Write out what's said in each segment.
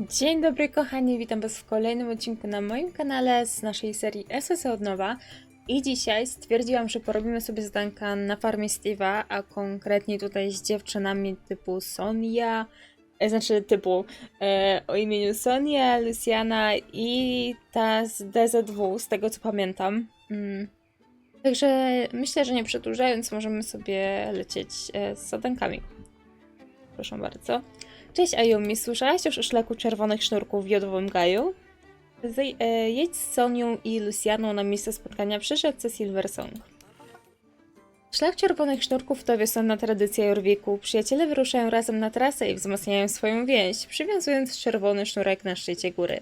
Dzień dobry kochani, witam was w kolejnym odcinku na moim kanale z naszej serii SSO od nowa. I dzisiaj stwierdziłam, że porobimy sobie zadanka na farmie Steve'a, a konkretnie tutaj z dziewczynami typu Sonia, e, znaczy typu e, o imieniu Sonia, Luciana i ta z DZW, z tego co pamiętam. Mm. Także myślę, że nie przedłużając, możemy sobie lecieć e, z zadankami. Proszę bardzo. Cześć Ayumi, słyszałaś już o szlaku czerwonych sznurków w jodowym gaju? E, jedź z Sonią i Lucianą na miejsce spotkania przy rzece Silversong. Szlak czerwonych sznurków to wiosenna tradycja Jorwiku. Przyjaciele wyruszają razem na trasę i wzmacniają swoją więź, przywiązując czerwony sznurek na szczycie góry.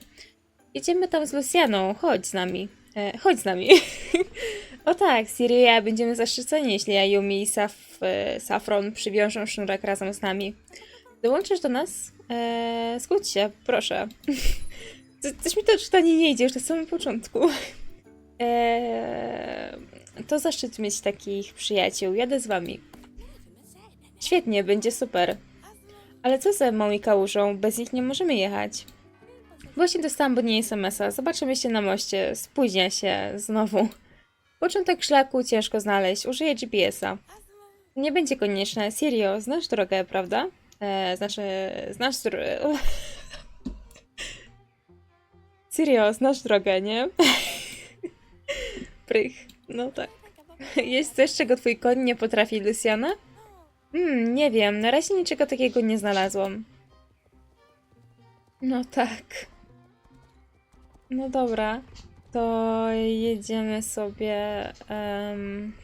Jedziemy tam z Lucianą, chodź z nami. E, chodź z nami. o tak, Siri ja będziemy zaszczyceni, jeśli Ayumi i Saf, e, Safron przywiążą sznurek razem z nami. Dołączysz do nas? Eee, się, proszę. Co- Coś mi to czytanie nie idzie już na samym początku. Eee, to zaszczyt mieć takich przyjaciół. Jadę z wami. Świetnie, będzie super. Ale co z Emmą i Kałużą? Bez nich nie możemy jechać. Właśnie dostałam od niej SMS-a. Zobaczymy się na moście. Spóźnia się znowu. Początek szlaku ciężko znaleźć. Użyję GPS-a. Nie będzie konieczne. Serio, znasz drogę, prawda? E, znaczy, znasz. Serio, znasz drogę, nie? Prych. No tak. Jest coś, czego twój koń nie potrafi, Luciana? Hmm, nie wiem. Na razie niczego takiego nie znalazłam. No tak. No dobra. To jedziemy sobie. w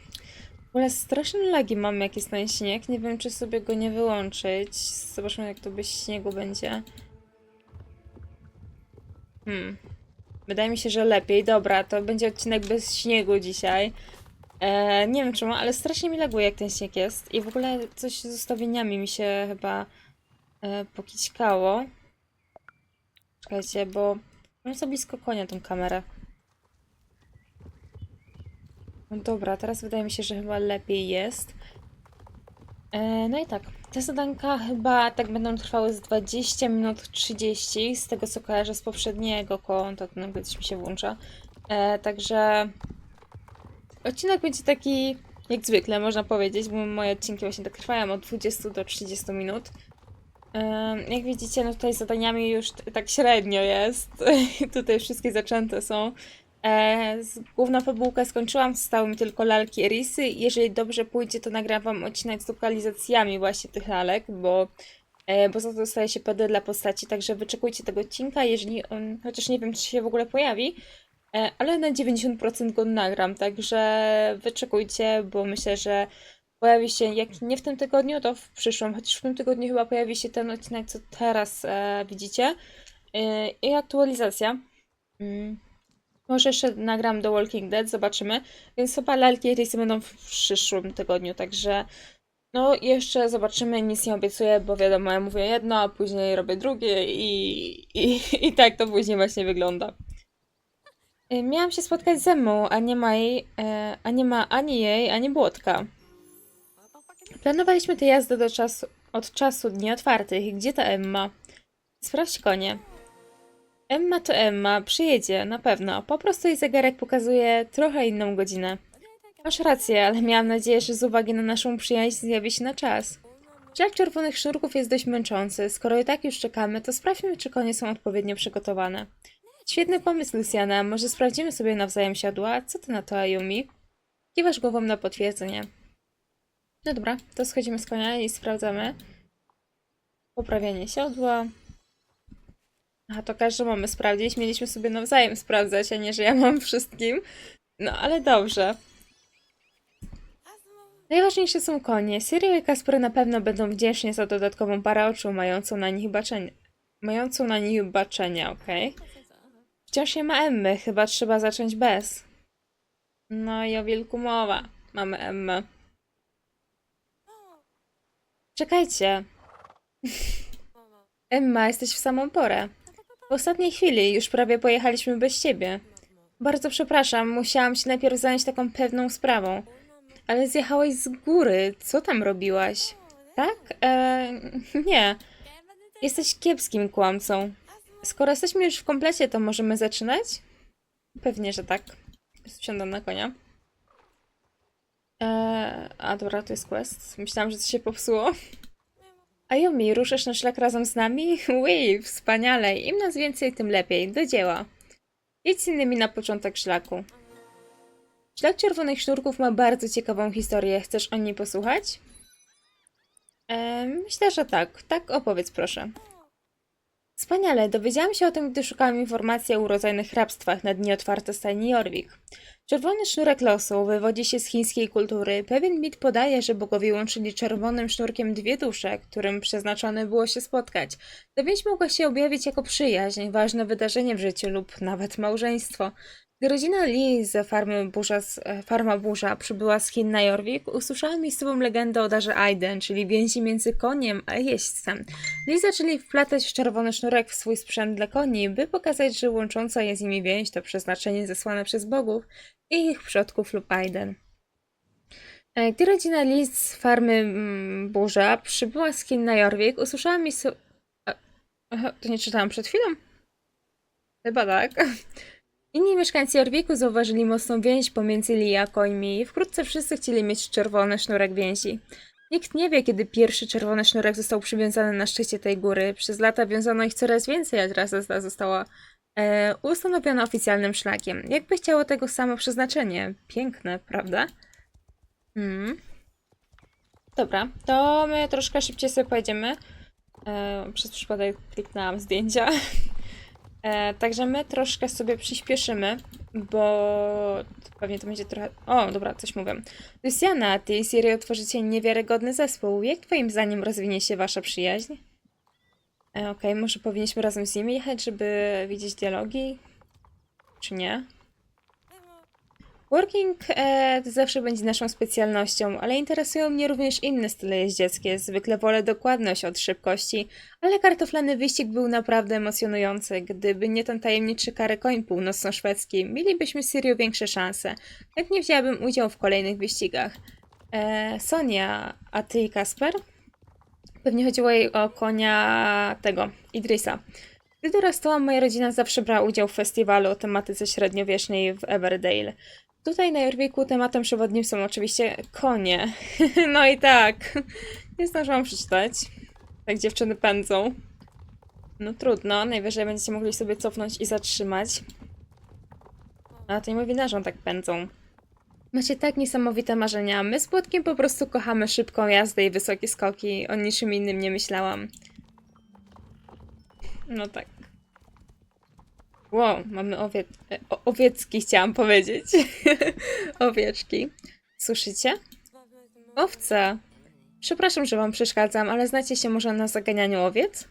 ogóle straszne lagi mam, jak jest ten śnieg. Nie wiem, czy sobie go nie wyłączyć. Zobaczmy, jak to bez śniegu będzie. Hmm. Wydaje mi się, że lepiej. Dobra, to będzie odcinek bez śniegu dzisiaj. E, nie wiem czemu, ale strasznie mi laguje, jak ten śnieg jest. I w ogóle coś z ustawieniami mi się chyba e, pokićkało. Czekajcie, bo mam za blisko konia tą kamerę. No dobra, teraz wydaje mi się, że chyba lepiej jest. E, no i tak, te zadanka chyba tak będą trwały z 20 minut 30, z tego co kojarzę z poprzedniego konta, to nagle coś mi się włącza. E, także odcinek będzie taki jak zwykle, można powiedzieć, bo moje odcinki właśnie tak trwają od 20 do 30 minut. E, jak widzicie, no tutaj zadaniami już tak średnio jest. tutaj wszystkie zaczęte są. E, z, główna fabułka skończyłam, zostały mi tylko lalki Erisy. Jeżeli dobrze pójdzie, to nagram wam odcinek z lokalizacjami właśnie tych lalek, bo, e, bo za to dostaje się PD dla postaci, także wyczekujcie tego odcinka, jeżeli on, chociaż nie wiem, czy się w ogóle pojawi, e, ale na 90% go nagram, także wyczekujcie, bo myślę, że pojawi się, jak nie w tym tygodniu, to w przyszłym, chociaż w tym tygodniu chyba pojawi się ten odcinek, co teraz e, widzicie. E, I aktualizacja. Mm. Może jeszcze nagram do Walking Dead, zobaczymy. Więc chyba lalki rysy będą w przyszłym tygodniu, także no jeszcze zobaczymy, nic nie obiecuję, bo wiadomo, ja mówię jedno, a później robię drugie i, i, i tak to później właśnie wygląda. Y, Miałam się spotkać z Emmą, a nie ma jej, e, a nie ma ani jej, ani Błotka. Planowaliśmy tę jazdę do czasu, od czasu dni otwartych. Gdzie ta Emma? Sprawdź konie. Emma to Emma, przyjedzie, na pewno. Po prostu jej zegarek pokazuje trochę inną godzinę. Masz rację, ale miałam nadzieję, że z uwagi na naszą przyjaźń zjawi się na czas. Szlak czerwonych sznurków jest dość męczący. Skoro i tak już czekamy, to sprawdźmy, czy konie są odpowiednio przygotowane. Świetny pomysł, Luciana. Może sprawdzimy sobie nawzajem siodła? Co ty na to, Ayumi? Kiwasz głową na potwierdzenie. No dobra, to schodzimy z konia i sprawdzamy. Poprawianie siodła. A to każdy mamy sprawdzić. Mieliśmy sobie nawzajem sprawdzać, a nie, że ja mam wszystkim. No ale dobrze. Najważniejsze są konie. Cyril i Kasper na pewno będą wdzięczni za dodatkową parę oczu mającą na nich baczenie. Mającą na nich baczenia, okej? Wciąż nie ma Emmy, chyba trzeba zacząć bez. No i o wilku mowa. Mamy Emmę. Czekajcie. Emma, jesteś w samą porę. W ostatniej chwili już prawie pojechaliśmy bez ciebie. Bardzo przepraszam, musiałam się najpierw zająć taką pewną sprawą. Ale zjechałeś z góry. Co tam robiłaś? Tak? E, nie. Jesteś kiepskim kłamcą. skoro jesteśmy już w komplecie, to możemy zaczynać? Pewnie, że tak. Wsiądam na konia. Eee, a dobra, to jest quest. Myślałam, że coś się popsuło. Ayumi, ruszasz na szlak razem z nami? Ui, wspaniale. Im nas więcej, tym lepiej. Do dzieła. Jedź z innymi na początek szlaku. Szlak Czerwonych Sznurków ma bardzo ciekawą historię. Chcesz o niej posłuchać? Myślę, że tak. Tak, opowiedz proszę. Wspaniale, dowiedziałam się o tym, gdy szukałam informacji o urodzajnych hrabstwach na dni otwarte stajni Jorvik. Czerwony sznurek losu wywodzi się z chińskiej kultury. Pewien mit podaje, że bogowie łączyli czerwonym sznurkiem dwie dusze, którym przeznaczone było się spotkać. Ta więź mogła się objawić jako przyjaźń, ważne wydarzenie w życiu lub nawet małżeństwo. Gdy rodzina Lee z farmy Burza, z, e, Farma Burza przybyła z Chin na Jorvik, usłyszała miejscową legendę o darze Aiden, czyli więzi między koniem a jeźdźcem. Lee zaczęli wplatać czerwony sznurek w swój sprzęt dla koni, by pokazać, że łącząca je z nimi więź to przeznaczenie zesłane przez bogów i ich przodków lub Aiden. E, Gdy rodzina Lee z farmy mm, Burza przybyła z Chin na Jorvik, usłyszała miejsce... A, Aha, to nie czytałam przed chwilą? Chyba tak. Inni mieszkańcy Jorviku zauważyli mocną więź pomiędzy Lee a i wkrótce wszyscy chcieli mieć czerwony sznurek więzi. Nikt nie wie, kiedy pierwszy czerwony sznurek został przywiązany na szczycie tej góry. Przez lata wiązano ich coraz więcej, a teraz ta została e, ustanowiona oficjalnym szlakiem. Jakby chciało tego samo przeznaczenie. Piękne, prawda? Mm. Dobra, to my troszkę szybciej sobie pojedziemy. E, przez przypadek kliknęłam zdjęcia. E, także my troszkę sobie przyspieszymy, bo pewnie to będzie trochę. O, dobra, coś mówię. Luciana, ty Siri otworzycie niewiarygodny zespół. Jak twoim zdaniem rozwinie się wasza przyjaźń? E, Okej, może powinniśmy razem z nimi jechać, żeby widzieć dialogi? Czy nie? Working e, zawsze będzie naszą specjalnością, ale interesują mnie również inne style jeździeckie. Zwykle wolę dokładność od szybkości, ale kartoflany wyścig był naprawdę emocjonujący. Gdyby nie ten tajemniczy karekoń północno-szwedzki, mielibyśmy serio większe szanse. Chętnie wzięłabym udział w kolejnych wyścigach. E, Sonia, a ty Kasper? Pewnie chodziło jej o konia tego, Idrisa. Gdy dorastałam, moja rodzina zawsze brała udział w festiwalu o tematyce średniowiecznej w Everdale. Tutaj na Jorwiku tematem przewodnim są oczywiście konie. No i tak, nie zdążyłam przeczytać. Tak dziewczyny pędzą. No trudno, najwyżej będziecie mogli sobie cofnąć i zatrzymać. A to nie mówi, że tak pędzą. Macie tak niesamowite marzenia. My z Płotkiem po prostu kochamy szybką jazdę i wysokie skoki. O niczym innym nie myślałam. No tak. Wow, mamy owie... owiecki, chciałam powiedzieć. Owieczki. Słyszycie? Owce. Przepraszam, że wam przeszkadzam, ale znacie się może na zaganianiu owiec?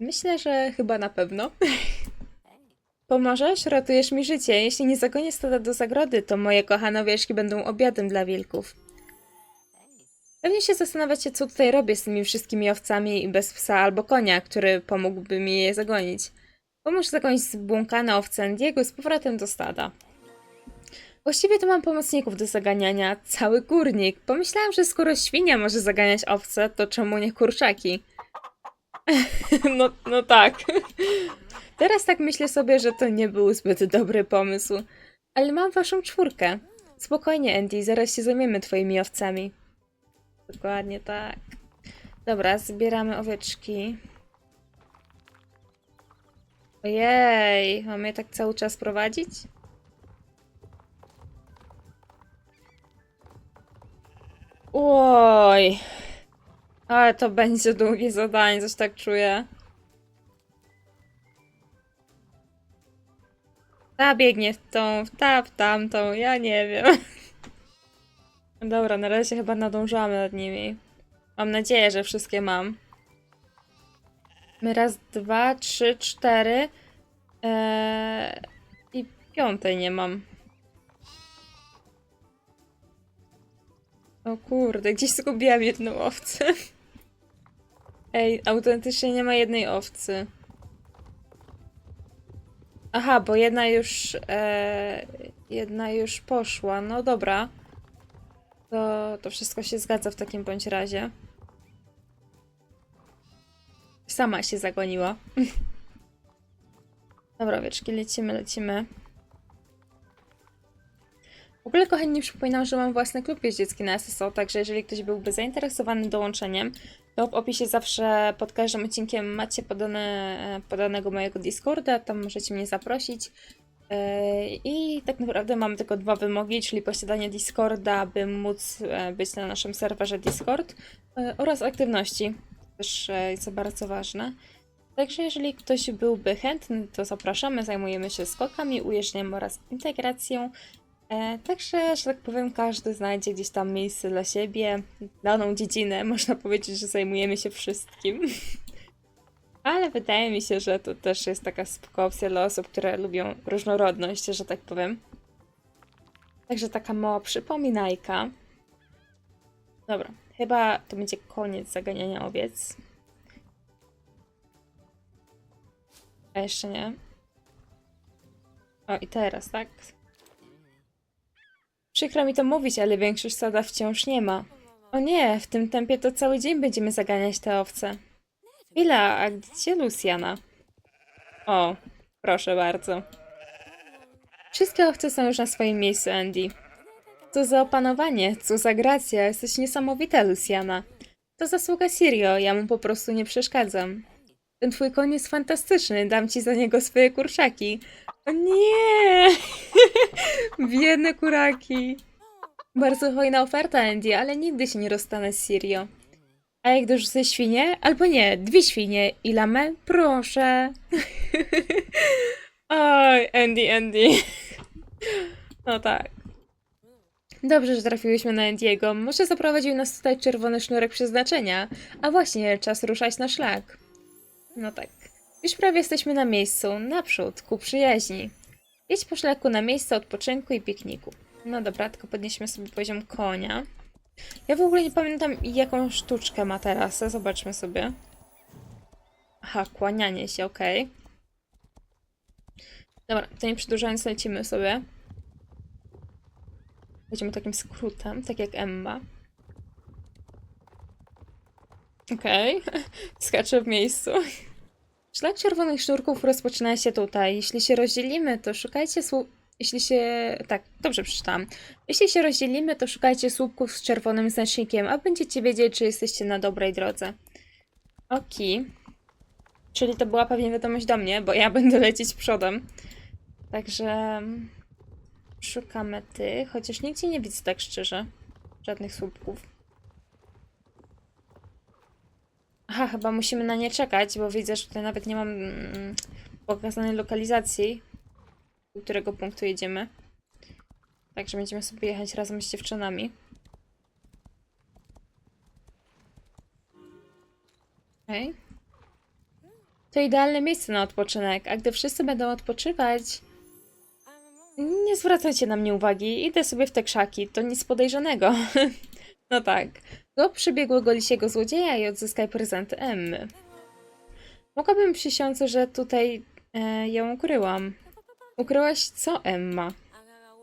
Myślę, że chyba na pewno. Pomożesz? Ratujesz mi życie. Jeśli nie zagonię stada do zagrody, to moje kochane owieczki będą obiadem dla wilków. Pewnie się zastanawiacie, co tutaj robię z tymi wszystkimi owcami i bez psa albo konia, który pomógłby mi je zagonić. Pomóż zagonić zbłąkane owce Andiego z powrotem do stada. Właściwie to mam pomocników do zaganiania. Cały górnik. Pomyślałam, że skoro świnia może zaganiać owce, to czemu nie kurczaki? no, no tak. Teraz tak myślę sobie, że to nie był zbyt dobry pomysł. Ale mam waszą czwórkę. Spokojnie, Andy, zaraz się zajmiemy twoimi owcami. Dokładnie tak. Dobra, zbieramy owieczki. Ojej, mamy je tak cały czas prowadzić? Oj, ale to będzie długie zadanie, coś tak czuję. Ta biegnie w tą, ta w tamtą, ja nie wiem. Dobra, na razie chyba nadążamy nad nimi. Mam nadzieję, że wszystkie mam. Raz, dwa, trzy, cztery. Eee, I piątej nie mam. O kurde, gdzieś zgubiłam jedną owcę. Ej, autentycznie nie ma jednej owcy. Aha, bo jedna już. E, jedna już poszła. No dobra. To, to wszystko się zgadza w takim bądź razie. Sama się zagoniła. Dobra, wieczki, lecimy, lecimy. W ogóle, kochani, przypominam, że mam własny klub jeździecki na SSO, także jeżeli ktoś byłby zainteresowany dołączeniem, to w opisie zawsze pod każdym odcinkiem macie podane, podanego mojego Discorda, tam możecie mnie zaprosić. Yy, I tak naprawdę mam tylko dwa wymogi, czyli posiadanie Discorda, by móc e, być na naszym serwerze Discord e, oraz aktywności, też e, jest to bardzo ważne. Także jeżeli ktoś byłby chętny, to zapraszamy, zajmujemy się skokami, ujeżdżeniem oraz integracją. E, także, że tak powiem, każdy znajdzie gdzieś tam miejsce dla siebie, daną dziedzinę. Można powiedzieć, że zajmujemy się wszystkim. Ale wydaje mi się, że to też jest taka spoko opcja dla osób, które lubią różnorodność, że tak powiem. Także taka mała przypominajka. Dobra, chyba to będzie koniec zaganiania owiec. A jeszcze nie. O, i teraz, tak? Przykro mi to mówić, ale większość stada wciąż nie ma. O nie, w tym tempie to cały dzień będziemy zaganiać te owce. Chwila, a gdzie Luciana? O, proszę bardzo. Wszystkie owce są już na swoim miejscu, Andy. Co za opanowanie, co za gracja, jesteś niesamowita, Luciana. To zasługa Sirio, ja mu po prostu nie przeszkadzam. Ten twój koń jest fantastyczny, dam ci za niego swoje kurczaki. O nie! Biedne kuraki. Bardzo hojna oferta, Andy, ale nigdy się nie rozstanę z Sirio. A jak dorzucę świnie? Albo nie, dwie świnie i lamę? Proszę. Oj, Andy, Andy. No tak. Dobrze, że trafiłyśmy na Andiego. Może zaprowadził nas tutaj czerwony sznurek przeznaczenia. A właśnie, czas ruszać na szlak. No tak. Już prawie jesteśmy na miejscu. Naprzód, ku przyjaźni. Jedź po szlaku na miejsce odpoczynku i pikniku. No dobra, tylko podnieśmy sobie poziom konia. Ja w ogóle nie pamiętam, jaką sztuczkę ma teraz. Zobaczmy sobie. Aha, kłanianie się, okej. Dobra, to nie przedłużając, lecimy sobie. Będziemy takim skrótem, tak jak Emma. Okej, skaczę w miejscu. Szlak czerwonych sznurków rozpoczyna się tutaj. Jeśli się rozdzielimy, to szukajcie słup... Jeśli się... Tak, dobrze przeczytałam. Jeśli się rozdzielimy, to szukajcie słupków z czerwonym znacznikiem, a będziecie wiedzieć, czy jesteście na dobrej drodze. Oki. Czyli to była pewnie wiadomość do mnie, bo ja będę lecieć przodem. Także... Szukamy tych, chociaż nigdzie nie widzę tak szczerze. Żadnych słupków. Aha, chyba musimy na nie czekać, bo widzę, że tutaj nawet nie mam mm, pokazanej lokalizacji, do którego punktu jedziemy. Także będziemy sobie jechać razem z dziewczynami. Okej. To idealne miejsce na odpoczynek, a gdy wszyscy będą odpoczywać, nie zwracajcie na mnie uwagi, idę sobie w te krzaki, to nic podejrzanego. no tak. Do przybiegłego lisiego złodzieja i odzyskaj prezenty Emmy. Mogłabym przysiąc, że tutaj e, ją ukryłam. Ukryłaś co, Emma?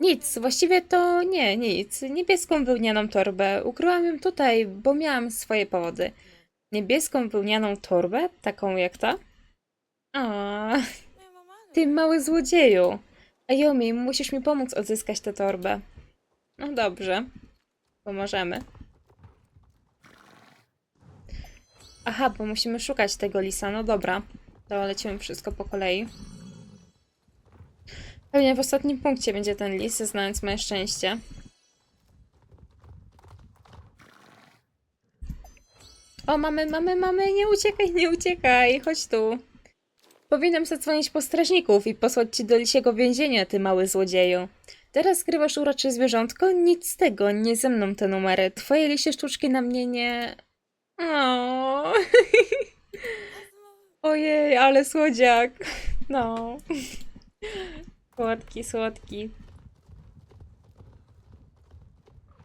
Nic, właściwie to nie, nic. Niebieską wełnianą torbę. Ukryłam ją tutaj, bo miałam swoje powody. Niebieską wełnianą torbę? Taką jak ta? A, ty mały złodzieju. Ayomi, musisz mi pomóc odzyskać tę torbę. No dobrze. Pomożemy. Aha, bo musimy szukać tego lisa. No dobra. To lecimy wszystko po kolei. Pewnie w ostatnim punkcie będzie ten lis, znając moje szczęście. O, mamy, mamy, mamy, nie uciekaj, nie uciekaj, chodź tu. Powinnam zadzwonić po strażników i posłać ci do lisiego więzienia, ty mały złodzieju. Teraz skrywasz urocze zwierzątko? Nic z tego, nie ze mną te numery. Twoje lisie sztuczki na mnie nie... O. Ojej, ale słodziak. No. Słodki, słodki.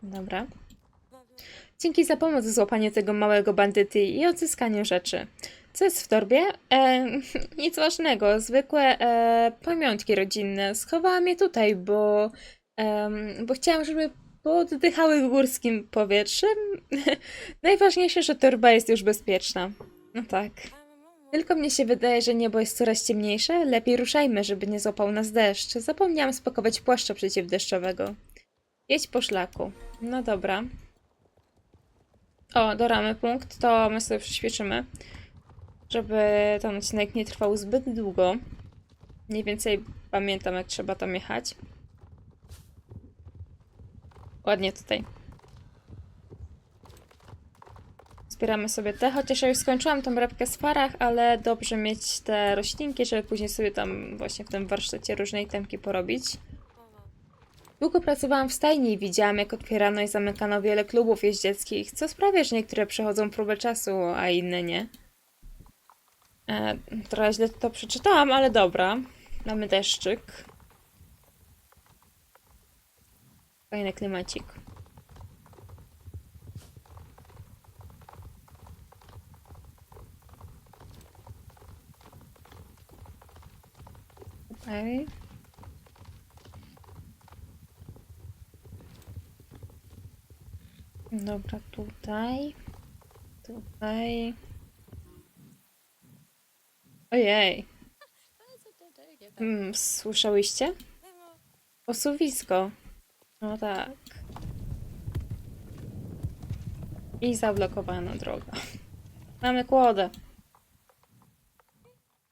Dobra. Dzięki za pomoc w złapaniu tego małego bandyty i odzyskaniu rzeczy. Co jest w torbie? E, nic ważnego, zwykłe e, pamiątki rodzinne. Schowałam je tutaj, bo, em, bo chciałam, żeby pooddychały górskim powietrzem. Najważniejsze, że torba jest już bezpieczna. No tak. Tylko mnie się wydaje, że niebo jest coraz ciemniejsze. Lepiej ruszajmy, żeby nie złapał nas deszcz. Zapomniałam spakować płaszcza przeciwdeszczowego. Jedź po szlaku. No dobra. O, doramy punkt, to my sobie przyspieszymy. Żeby ten odcinek nie trwał zbyt długo. Mniej więcej pamiętam, jak trzeba tam jechać. Ładnie tutaj. Zbieramy sobie te, chociaż ja już skończyłam tą rabkę z farach, ale dobrze mieć te roślinki, żeby później sobie tam właśnie w tym warsztacie różne itemki porobić. Długo pracowałam w stajni i widziałam, jak otwierano i zamykano wiele klubów jeździeckich, co sprawia, że niektóre przechodzą próbę czasu, a inne nie. E, trochę źle to przeczytałam, ale dobra. Mamy deszczyk. Fajny klimacik. Okej. Dobra, tutaj. Tutaj. Ojej. Mm, słyszałyście? Osuwisko. No tak. I zablokowano droga. Mamy kłodę.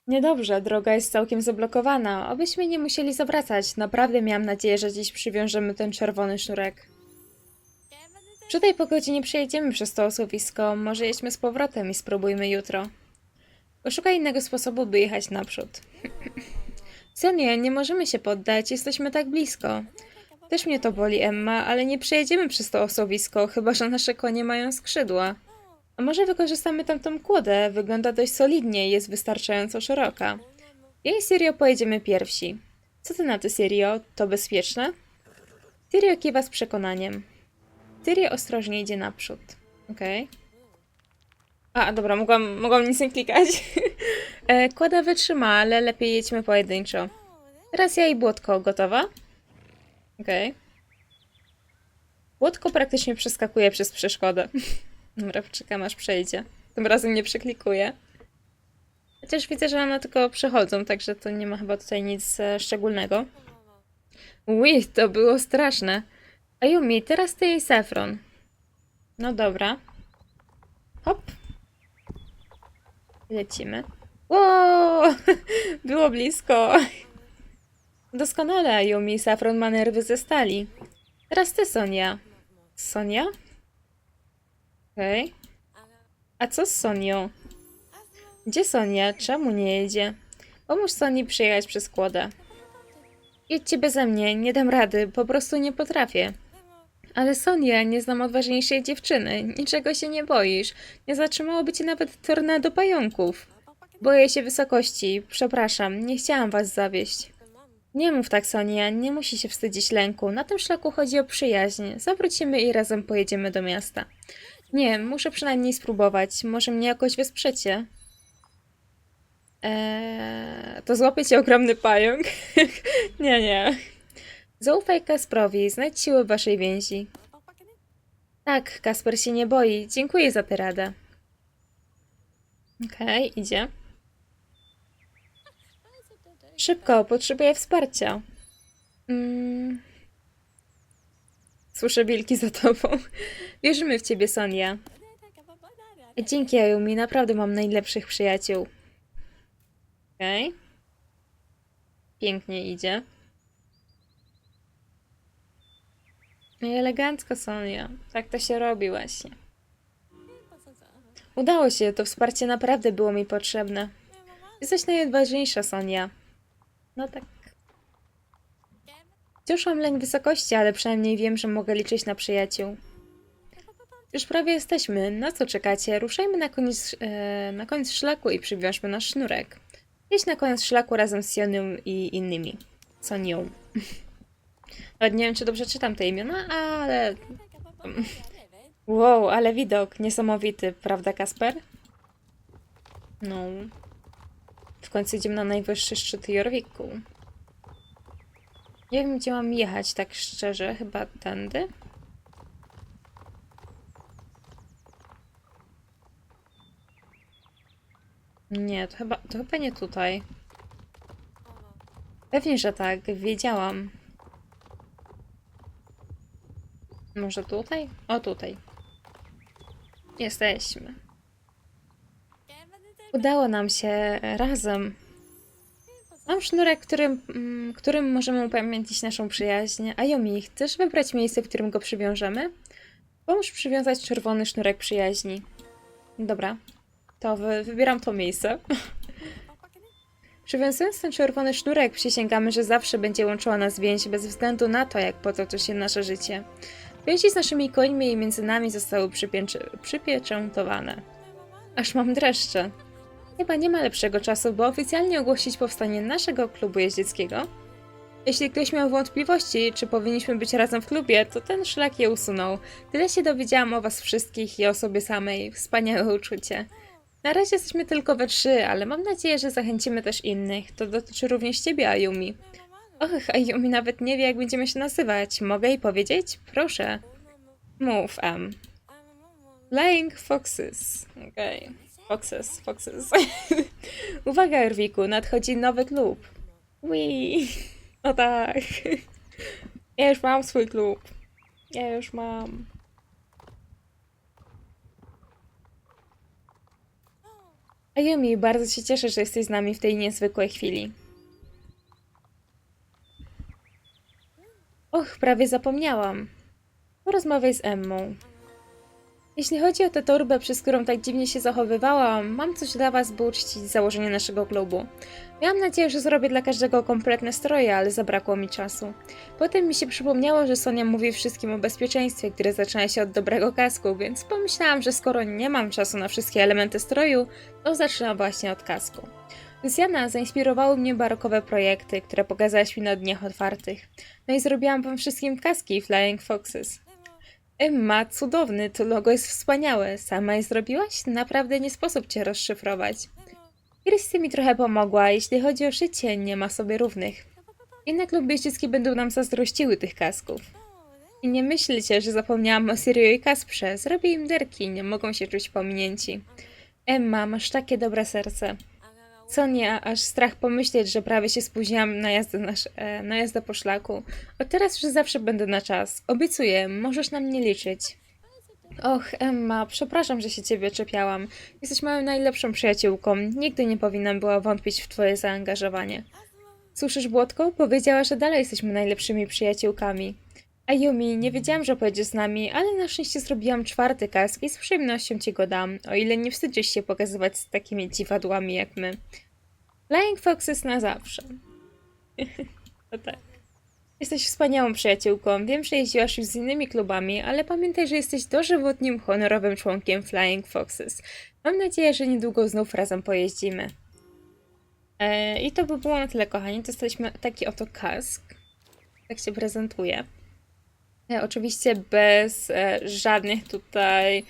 Niedobrze, droga jest całkiem zablokowana. Obyśmy nie musieli zawracać. Naprawdę miałam nadzieję, że dziś przywiążemy ten czerwony sznurek. Przy tej pogodzie nie przejedziemy przez to osuwisko. Może jedźmy z powrotem i spróbujmy jutro. Poszukaj innego sposobu, by jechać naprzód. Sonia, nie możemy się poddać, jesteśmy tak blisko. Też mnie to boli, Emma, ale nie przejedziemy przez to osuwisko, chyba że nasze konie mają skrzydła. A może wykorzystamy tamtą kłodę? Wygląda dość solidnie i jest wystarczająco szeroka. Ja i Sirio pojedziemy pierwsi. Co ty na to, Sirio? To bezpieczne? Sirio kiwa z przekonaniem. Sirio ostrożnie idzie naprzód. Okej. A, dobra, mogłam, mogłam nic nie klikać. e, kłada wytrzyma, ale lepiej jedźmy pojedynczo. Teraz ja i Błotko, gotowa? Okej. Błotko praktycznie przeskakuje przez przeszkodę. Dobra, czekam aż przejdzie. Tym razem nie przeklikuje. Chociaż widzę, że one tylko przechodzą, także to nie ma chyba tutaj nic e, szczególnego. Ui, to było straszne. Ayumi, teraz ty i Sefron. No dobra. Hop. Lecimy. Ło! Było blisko. Doskonale, Ayumi. Safron ma nerwy ze stali. Teraz ty, Sonia. Sonia? Okej. A co z Sonią? Gdzie Sonia? Czemu nie jedzie? Pomóż Soni przyjechać przez kłodę. Jedźcie beze mnie, nie dam rady, po prostu nie potrafię. Ale Sonia, nie znam odważniejszej dziewczyny. Niczego się nie boisz. Nie zatrzymałoby cię nawet tornado pająków. Boję się wysokości. Przepraszam, nie chciałam was zawieść. Nie mów tak, Sonia, nie musi się wstydzić lęku. Na tym szlaku chodzi o przyjaźń. Zawrócimy i razem pojedziemy do miasta. Nie, muszę przynajmniej spróbować. Może mnie jakoś wesprzecie. Eee, to złapie cię ogromny pająk. nie, nie. Zaufaj Kasprowi, znajdź siłę waszej więzi. Tak, Kasper się nie boi. Dziękuję za tę radę. Okej, idzie. Szybko, potrzebuję wsparcia. Mm. Słyszę wilki za tobą. Wierzymy w ciebie, Sonia. Dzięki, Ayumi, naprawdę mam najlepszych przyjaciół. Okej. Pięknie idzie. No i elegancko, Sonia. Tak to się robi właśnie. Udało się, to wsparcie naprawdę było mi potrzebne. Jesteś najodważniejsza, Sonia. No tak. Wciąż mam lęk wysokości, ale przynajmniej wiem, że mogę liczyć na przyjaciół. Już prawie jesteśmy. Na co czekacie? Ruszajmy na koniec, e, na koniec szlaku i przywiążmy nasz sznurek. Jedź na koniec szlaku razem z Sionią i innymi. Sonią. Nawet nie wiem, czy dobrze czytam te imiona, ale... Wow, ale widok niesamowity, prawda, Kasper? No. W końcu idziemy na najwyższy szczyt Jorwiku. Nie wiem, gdzie mam jechać, tak szczerze. Chyba tędy? Nie, to chyba, to chyba nie tutaj. Pewnie, że tak. Wiedziałam. Może tutaj? O, tutaj. Jesteśmy. Udało nam się razem. Mam sznurek, którym, mm, którym możemy upamiętnić naszą przyjaźń. A Yomi, chcesz wybrać miejsce, w którym go przywiążemy? Pomóż przywiązać czerwony sznurek przyjaźni. Dobra, to wy, wybieram to miejsce. Przywiązując ten czerwony sznurek, przysięgamy, że zawsze będzie łączyła nas więź bez względu na to, jak potoczy się nasze życie. Więzi z naszymi końmi i między nami zostały przypięczy- przypieczętowane. Aż mam dreszcze. Chyba nie ma lepszego czasu, by oficjalnie ogłosić powstanie naszego klubu jeździeckiego. Jeśli ktoś miał wątpliwości, czy powinniśmy być razem w klubie, to ten szlak je usunął. Tyle się dowiedziałam o was wszystkich i o sobie samej. Wspaniałe uczucie. Na razie jesteśmy tylko we trzy, ale mam nadzieję, że zachęcimy też innych. To dotyczy również ciebie, Ayumi. Och, Ayumi nawet nie wie, jak będziemy się nazywać. Mogę jej powiedzieć? Proszę. Mów, Em. Flying Foxes. Okej. Foxes, Foxes. Uwaga, Erwiku, nadchodzi nowy klub. Wii. O tak. Ja już mam swój klub. Ja już mam. Ayumi, bardzo się cieszę, że jesteś z nami w tej niezwykłej chwili. Och, prawie zapomniałam. Porozmawiaj z Emmą. Jeśli chodzi o tę torbę, przez którą tak dziwnie się zachowywałam, mam coś dla was, by uczcić założenie naszego klubu. Miałam nadzieję, że zrobię dla każdego kompletne stroje, ale zabrakło mi czasu. Potem mi się przypomniało, że Sonia mówi wszystkim o bezpieczeństwie, które zaczyna się od dobrego kasku, więc pomyślałam, że skoro nie mam czasu na wszystkie elementy stroju, to zaczynam właśnie od kasku. Luciana zainspirowały mnie barokowe projekty, które pokazałaś mi na dniach otwartych. No i zrobiłam wam wszystkim kaski Flying Foxes. Emma, cudowny, to logo jest wspaniałe. Sama je zrobiłaś? Naprawdę nie sposób cię rozszyfrować. Christy mi trochę pomogła, jeśli chodzi o szycie, nie ma sobie równych. Kluby jeździeckie będą nam zazdrościły tych kasków. I nie myślcie, że zapomniałam o Sirio i Kasprze. Zrobię im derki, nie mogą się czuć pominięci. Emma, masz takie dobre serce. Co nie, aż strach pomyśleć, że prawie się spóźniłam na jazdę, na, e, na jazdę po szlaku. Od teraz już zawsze będę na czas. Obiecuję, możesz na mnie liczyć. Och, Emma, przepraszam, że się ciebie czepiałam. Jesteś moją najlepszą przyjaciółką. Nigdy nie powinnam była wątpić w twoje zaangażowanie. Słyszysz, Błotko? Powiedziała, że dalej jesteśmy najlepszymi przyjaciółkami. Ayumi, nie wiedziałam, że pojedziesz z nami, ale na szczęście zrobiłam czwarty kask i z przyjemnością ci go dam, o ile nie wstydzisz się pokazywać z takimi dziwadłami jak my. Flying Foxes na zawsze. no tak. Jesteś wspaniałą przyjaciółką. Wiem, że jeździłaś już z innymi klubami, ale pamiętaj, że jesteś dożywotnim, honorowym członkiem Flying Foxes. Mam nadzieję, że niedługo znów razem pojeździmy. E, I to by było na tyle, kochani. Dostaliśmy taki oto kask. Tak się prezentuje. E, oczywiście bez e, żadnych tutaj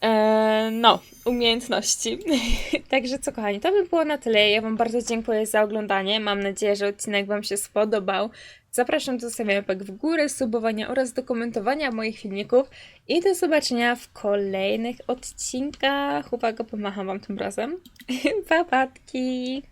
e, no, umiejętności. Także co kochani, to by było na tyle. Ja Wam bardzo dziękuję za oglądanie. Mam nadzieję, że odcinek Wam się spodobał. Zapraszam do zostawiania łapek w górę, subowania oraz do komentowania moich filmików. I do zobaczenia w kolejnych odcinkach. Uwaga, pomacham Wam tym razem. Papatki!